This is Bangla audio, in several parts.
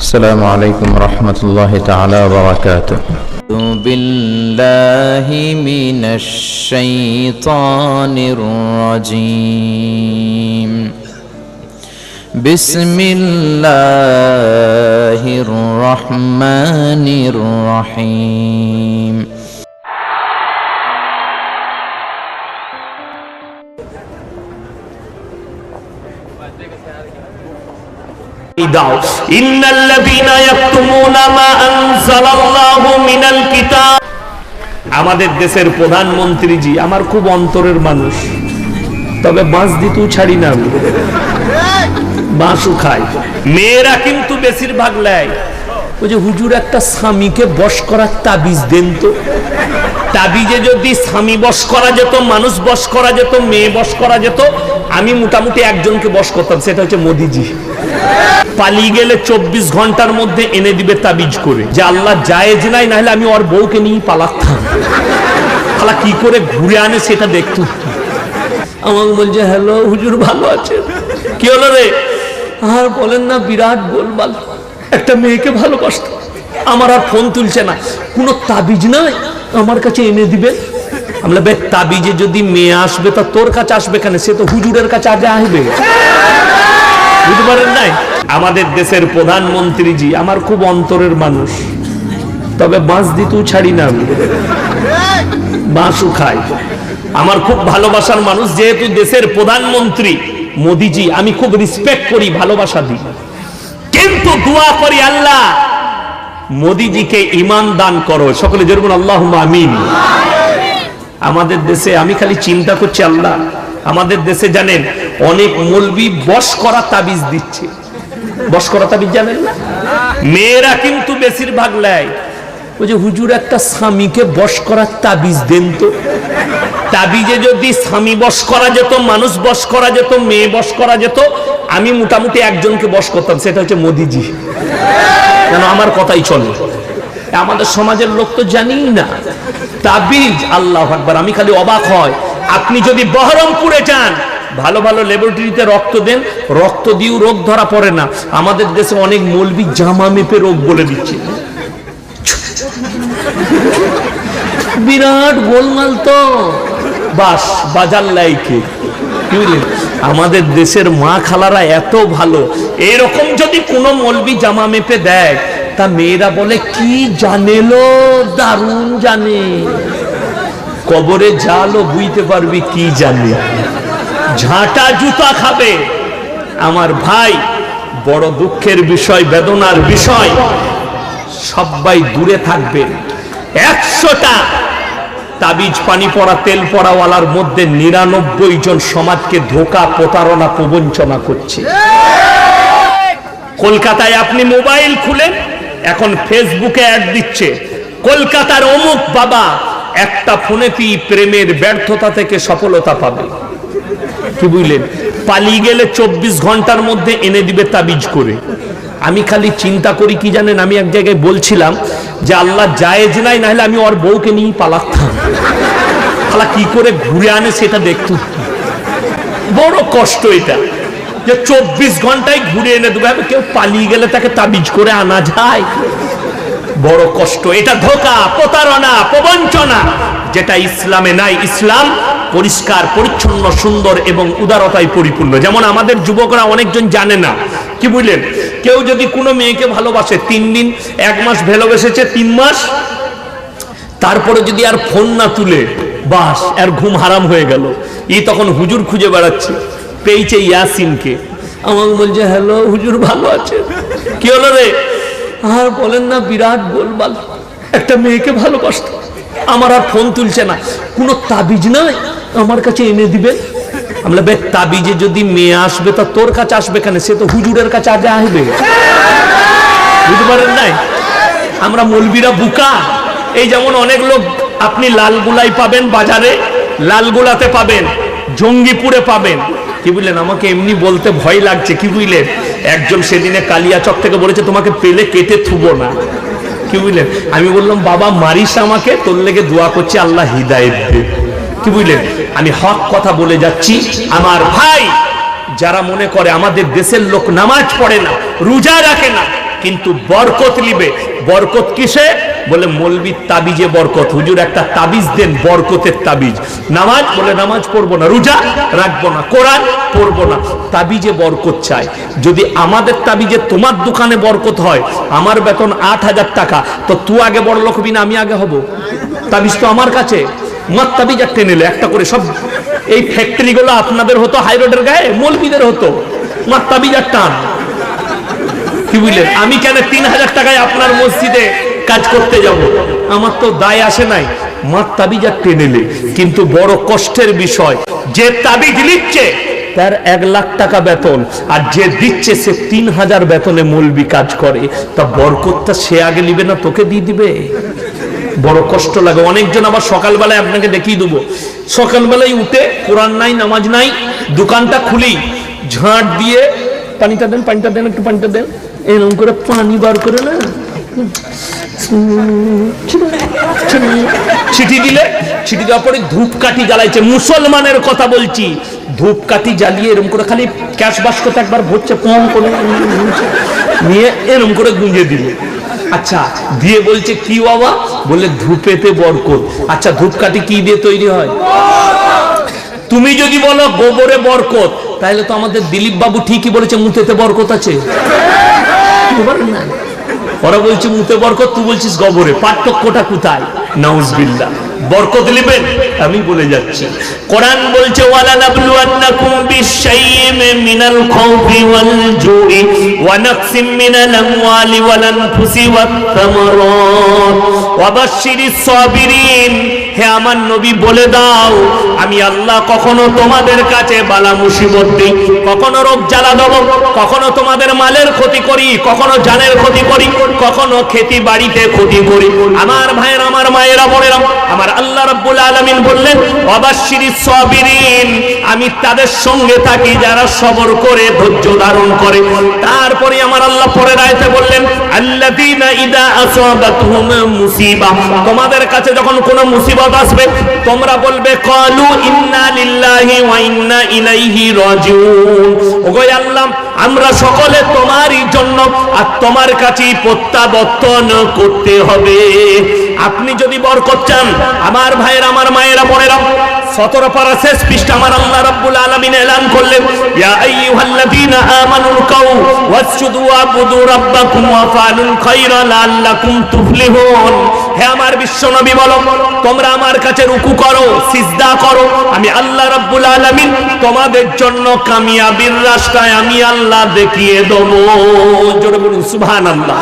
السلام عليكم ورحمة الله تعالى وبركاته. بالله من الشيطان الرجيم. بسم الله الرحمن الرحيم. দাও। ইন্নাল্লাযীনা ইয়াকতুমুনা মা আনজালাল্লাহু মিনাল কিতাব। আমাদের দেশের প্রধানমন্ত্রীজি আমার খুব অন্তরের মানুষ। তবে বাঁশ দিতেও ছাড়ি না আমি। বাঁশও খাই। মেয়েরা কিন্তু বেশিরভাগ লেয় ওই যে হুজুর একটা স্বামীকে বশ করার তাবিজ দেন তো। তাবিজে যদি স্বামী বশ করা যেত, মানুষ বস করা যেত, মেয়ে বস করা যেত, আমি মোটামুটি একজনকে বশ করতাম, সেটা হচ্ছে মোদিজি। পালিয়ে গেলে চব্বিশ ঘণ্টার মধ্যে এনে দিবে তাবিজ করে। যে আল্লাহ জায়েজ নাই, নাহলে আমি ওর বউকে নিয়ে পালাতাম। খালা, কি করে ঘুরে আনে সেটা দেখতো আমাকে বলছে, হ্যালো, হুজুর ভালো আছে কি হলো রে? আর বলেন না, বিরাট গোলমাল। একটা মেয়েকে ভালোবাসত। আমার আর ফোন তুলছে না। কোনো তাবিজ নাই? আমার কাছে এনে দিবে। আমরা বে তাবিজে যদি মেয়ে আসবে, তা তোর কাছে আসবে কেন? সে তো হুজুরের কাছে আগে আসবে। বুঝতে পারেন নাই? আমাদের দেশের প্রধানমন্ত্রীজি আমার খুব অন্তরের মানুষ। তবে বাঁশ দিতেও ছাড়ি না আমি। বাঁশও খাই। আমার খুব ভালোবাসার মানুষ, যেহেতু দেশের প্রধানমন্ত্রী মোদিজি, আমি খুব রিসপেক্ট করি, ভালোবাসা দিই। কিন্তু দোয়া করি আল্লাহ মোদিজিকে ইমান দান করো। সকলে জরুন আল্লাহ আমিন। আমাদের দেশে, আমি খালি চিন্তা করছি, আল্লাহ, আমাদের দেশে জানেন, অনেক মলবি বস করা তাবিজ দিচ্ছে। বস করা তাবিজ জানেন না? মেয়েরা কিন্তু বেশিরভাগ লেয় ওই যে হুজুর একটা স্বামীকে বস করার তাবিজ দেন তো। তাবিজে যদি স্বামী বস করা যেত, মানুষ বস করা যেত, মেয়ে বস করা যেত আমি মোটামুটি একজনকে বস করতাম, সেটা হচ্ছে মোদিজি। কেন? আমার কথাই চলে। আমাদের সমাজের লোক তো জানি না। তাবিজ, আল্লাহ আকবার। আমি খালি অবাক হয় আপনি যদি বহরমপুরে যান, ভালো ভালো ল্যাবরেটরিতে রক্ত দেন, রক্ত দিয়েও রোগ ধরা পড়ে না। আমাদের দেশে অনেক মলবি জামা মেপে রোগ বলে দিচ্ছে। বিরাট গোলমাল তো। বাস, বাজার লাইকে। বুঝলেন আমাদের দেশের মা খালারা এত ভালো। এরকম যদি কোনো মলবি জামা মেপে দেয়, তা মেয়েরা বলে, কি জানেলো দারুণ জানে। কবরে জালো বুঝতে পারবি, কি জানে। ঝাঁটা জুতা খাবে। আমার ভাই, বড় দুঃখের বিষয়, বেদনার বিষয়, সবাই দূরে থাকবেন একশোটা তাবিজ পানি পড়া, তেল পড়াওয়ালার মধ্যে নিরানব্বই জন সমাজকে ধোকা, প্রতারণা, প্রবঞ্চনা করছে। কলকাতায় আপনি মোবাইল খুলেন, এখন ফেসবুকে অ্যাড দিচ্ছে, কলকাতার অমুক বাবা একটা ফোনেতেই প্রেমের ব্যর্থতা থেকে সফলতা পাবে। কি বুঝলেন? পালিয়ে গেলে চব্বিশ ঘণ্টার মধ্যে এনে দিবে তাবিজ করে। আমি খালি চিন্তা করি কি জানেন? আমি এক জায়গায় বলছিলাম যে আল্লাহ জায়েজ নাই, নাহলে আমি ওর বউকে নিয়ে পালাতাম। আল্লাহ কি করে ঘুরে আনে সেটা দেখতো বড় কষ্ট এটা যে চব্বিশ ঘন্টায় ঘুরে এনে দেবে। কেউ পালিয়ে গেলে তাকে তাবিজ করে আনা যায়। বড় কষ্ট। এটা ধোকা, প্রতারণা, প্রবঞ্চনা, যেটা ইসলামে নাই। ইসলাম পরিষ্কার, পরিচ্ছন্ন, সুন্দর এবং উদারতায় পরিপূর্ণ। যেমন আমাদের যুবকরা অনেকজন জানে না। কি বুঝলেন? কেউ যদি কোনো মেয়েকে ভালোবাসে, তিন দিন, এক মাস ভালোবেসেছে, তিন মাস, তারপরে যদি আর ফোন না তুলে, বাস, আর ঘুম হারাম হয়ে গেল। ই তখন হুজুর খুঁজে বেড়াচ্ছে। পেয়েছে ইয়াসিনকে। আমাকে বলছে, হ্যালো, হুজুর ভালো আছে? কি হলো রে? আর বলেন না, বিরাট গোলমাল। একটা মেয়েকে ভালোবাসত। আমার আর ফোন তুলছে না। কোনো তাবিজ নাই? আমার কাছে এনে দিবে। আমরা বে, তাবিজে যদি মেয়ে আসবে, তা তোর কাছে আসবে কেন? সে তো হুজুরের কাছে আগে আসবে। বুঝতে পারেন নাই? আমরা মলবিরা বুকা। এই যেমন অনেক লোক আপনি লালগুলাই পাবেন বাজারে লালগুলাতে পাবেন, জঙ্গিপুরে পাবেন। কি বুঝলেন? আমাকে এমনি বলতে ভয় লাগছে, কি বুঝলেন? একজন সেদিনে কালিয়াচক থেকে বলেছে, তোমাকে পেলে কেটে থুবো না। কি বুঝলেন? আমি বললাম, বাবা, মারিস আমাকে, তোর লেগে দোয়া করছি, আল্লাহ হৃদায়ত দে। কি বুঝলেন? আমি হক কথা বলে যাচ্ছি, আমার ভাই যারা মনে করে আমাদের দেশের লোক নামাজ পড়ে না, রোজা রাখে না, কিন্তু বরকত নিবে। বরকত কিসে? বলে মলবির তাবিজে বরকত। হুজুর, একটা তাবিজ দেন, বরকতের তাবিজ। নামাজ বলে নামাজ পড়ব না, রোজা রাখব না, কোরআন পড়ব না, তাবিজে বরকত চাই। যদি আমাদের তাবিজে তোমার দোকানে বরকত হয়, আমার বেতন আট হাজার টাকা, তো তুই আগে বড় লোক না, আমি আগে হব? তাবিজ তো আমার কাছে। একটা করে সব, এই আপনাদের হতো হাই রোডের গায়ে মলবিদের হতো। টান কি বুঝলেন? আমি কেন তিন হাজার টাকায় আপনার মসজিদে কাজ করতে যাব? আমার তো দায় আসে নাই। টেনেলে কিন্তু বড় কষ্টের বিষয়, যে তাবিজ লিখছে তার এক লাখ টাকা বেতন, আর যে দিচ্ছে সে তিন হাজার বেতনে মলবি কাজ করে। তা বরকতটা সে আগে নিবে না, তোকে দিয়ে দিবে? বড় কষ্ট লাগে। অনেকজন আবার সকালবেলায় আপনাকে দেখিয়ে দেবো। সকালবেলায় উঠে কোরআন নাই, নামাজ নাই, দোকানটা খুলি, ঝাঁট দিয়ে পানিটা দেন পানিটা দেন, একটু পানিটা দেন, এরকম করে পানি বার করে না? চিঠি দিলে, চিঠি দেওয়ার পরে ধূপকাঠি জ্বালাইছে। মুসলমানের কথা বলছি, ধূপকাঠি জ্বালিয়ে এরকম করে খালি ক্যাশ বাস্কতে একবার ভরছে পম করে নিয়ে এরকম করে গুঁজে দিলে। আচ্ছা দিয়ে বলছে, কি বাবা? বলে, ধূপেতে বরকত। আচ্ছা ধূপকাঠি কি দিয়ে তৈরি হয়? তুমি যদি বলো, গোবরে বরকত, তাহলে তো আমাদের দিলীপ বাবু ঠিকই বলেছে, মুতেতে বরকত আছে। ওরা বলছে, মুতে বরকত, তুই বলছিস গোবরে। পার্থক্যটা কোথায়? নাউজবিল্লাহ। বরকত নেবেন। আমি বলে যাচ্ছি। কোরআন বলছে ওয়ালা নাবলুয়ান্নাকুম বিশাইইম মিনাল খাউফি ওয়াল জুই ওয়া নাকসিম মিনাল আমওয়ালি ওয়াল আনফুসি ওয়াত তামারাত ওয়া বাশশিরিস সাবিরিন হে আমার নবী, বলে দাও, আমি আল্লাহ কখনো তোমাদের কাছে বালা মুসিবত দিই। কখনো রোগ জ্বালা দেব, কখনো তোমাদের মালের ক্ষতি করি, কখনো জানের ক্ষতি করি, কখনো খেতি বাড়িতে ক্ষতি করি। আমার ভাইয়ের, আমার মায়েরা, বোনেরা, আমার আল্লাহ রাব্বুল আলামিন বললেন অবাশিরিস সাবিরিন আমি তাদের সঙ্গে থাকি যারা সবর করে, ধৈর্য ধারণ করে। তারপরে আমার আল্লাহ পরের আয়াতে বললেন, আল্লাযীনা ইদা আসাবাতুহুম মুসিবা তোমাদের কাছে যখন কোনো মুসিবত আসবে। তোমরা বলবে, কালু ইন্না লিল্লাহি ওয়া ইন্না ইলাইহি রাজিউন। ওগো আল্লাহ, আমরা সকলে তোমারই জন্য আর তোমার কাছেই প্রত্যাবর্তন করতে হবে। আপনি যদি বরকত চান, আমার ভাইয়ের, আমার মায়েরা, বোনেরা সতেরো পারা শেষ পৃষ্ঠা আমার আল্লাহ রাব্বুল আলামিন এলান করলেন, ইয়া আইয়ুহাল্লাযীনা আমানুল কাউ ওয়াসজুদু ওয়াবুদু রাব্বাকুম ওয়াফআলুল খায়রা লাআল্লাকুম তুফলিহুন। হে আমার বিশ্বনবী বলো, তোমরা আমার কাছে রুকু করো, সিজদা করো, আমি আল্লাহ রাব্বুল আলামিন তোমাদের জন্য কামিয়াবির রাস্তায় আমি আল্লাহ দেখিয়ে দেবো। জোরে বলুন, সুবহানাল্লাহ।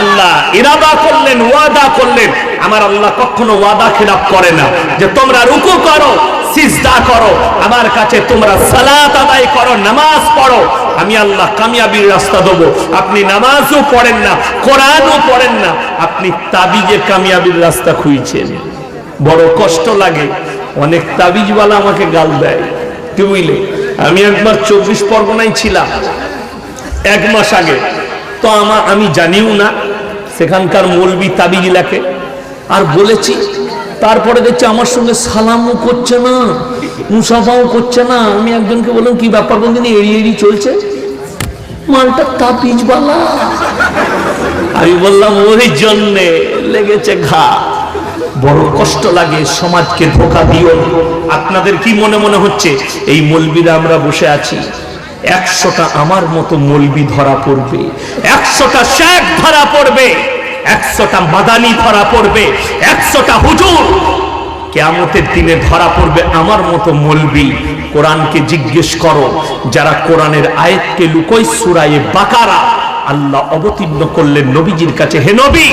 আল্লাহ ইরাদা করলেন, ওয়াদা করলেন আমার আল্লাহ কখনো ওয়াদা খিলাফ করে না যে তোমরা রুকু করো, সিজদা করো, আমার কাছে তোমরা সালাত আদায় করো, নামাজ পড়ো। আমি আল্লাহ কামিয়াবির রাস্তা দেবো। আপনি নামাজও পড়েন না, কোরআনও পড়েন না, আপনি তাবিজে কামিয়াবির রাস্তা খুঁজছেন। বড় কষ্ট লাগে। অনেক তাবিজওয়ালা আমাকে গাল দেয়। কি বুঝলে? আমি একবার চব্বিশ পরগনায় ছিলাম। এক মাস আগে। তো আমার আমি জানিও না, সেখানকার মৌলবি তাবিজ লেখে। আর বলেছি, তারপরে দেখছি আমার সঙ্গে সালামও করছে না, মুসাফাও করছে না। আমি একজনকে বললাম, কি ব্যাপার কোনদিন এড়িয়ে এড়িয়ে চলছে? মালটা তাবিজওয়ালা আমি বললাম, ওই জন্যে লেগেছে ঘা। বড় কষ্ট লাগে সমাজকে ধোকা দিও। আপনাদের কি মনে মনে হচ্ছে, এই মলবিরা আমরা বসে আছি? একশোটা আমার মতো মলবি ধরা পড়বে, একশোটা শেখ ধরা পড়বে। একশোটা মাদানি ধরা পড়বে, একশোটা হুজুর। কেয়ামতের দিনে ধরা পড়বে আমার মতো মলবি। কোরআনকে জিজ্ঞেস করো, যারা কোরআনের আয়াতকে লুকোই সুরায়ে বাকারা, আল্লাহ অবতীর্ণ করলেন নবীজির কাছে, হে নবী,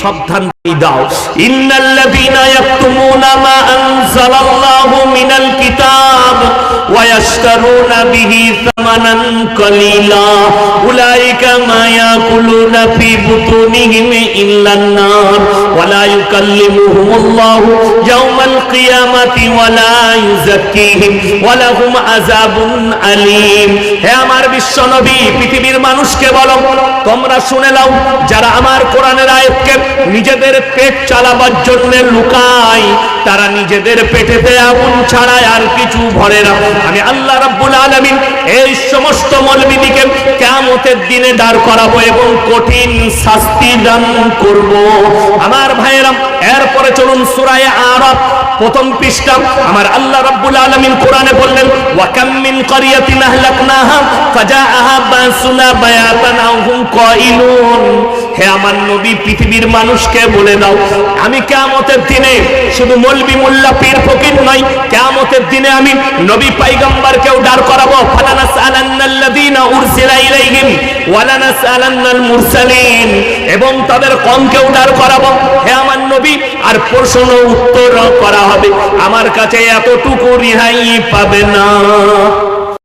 সাবধান দাও। ইন্নাল্লাযীনা ইয়াকতুমুনা মা আনজালাল্লাহু মিনাল কিতাব। থামানান কালীলা উলাইকা মা ইয়াকুলুনা ফি বুতুনিহিম ইল্লান নার ওয়া লা ইউকাল্লিমুহুমুল্লাহু ইয়াওমাল কিয়ামাতি ওয়া লা ইউযাক্কিহিম ওয়া লাহুম আযাবুন আলীম হে আমার বিশ্বনবী, পৃথিবীর মানুষকে বলো, তোমরা শুনে নাও, যারা আমার কোরআনের আয়াতকে নিজেদের পেট চালাবার জন্য লুকায়, তারা নিজেদের পেটেতে আগুন ছাড়ায় আর কিছু ভরে না। আমি আল্লাহ রাব্বুল আলামিন এই সমস্ত মলবিদিকে কিয়ামতের দিনে দাঁড় করাবো এবং কঠিন শাস্তি দান করব। আমার ভাইয়েরাম এরপরে চলুন সূরায়ে আরব প্রথম পৃষ্ঠা। আমার আল্লাহ রাব্বুল আলামিন কোরআনে বললেন ওয়া কাম মিন ক্বরিয়াতিন আহলাকনাহা, ফাজাআহা বাসুনা বায়াতান আও হুম কাইলুন হে আমার নবী, পৃথিবীর মানুষকে বলে দাও, আমি কিয়ামতের দিনে শুধু মলবি মোল্লা পীর ফকির নই, কিয়ামতের দিনে আমি নবী পয়গম্বরকেও দাঁড় করাবো। ফালানাসআলান্নাল্লাযীনা উরসিলা ইলাইহিম মুরসালিন, এবং তাদের কমকেও দাঁড় করাবো। হে আমার নবী, আর প্রশ্ন উত্তর করা হবে। আমার কাছে এতটুকু রিহাই পাবে না।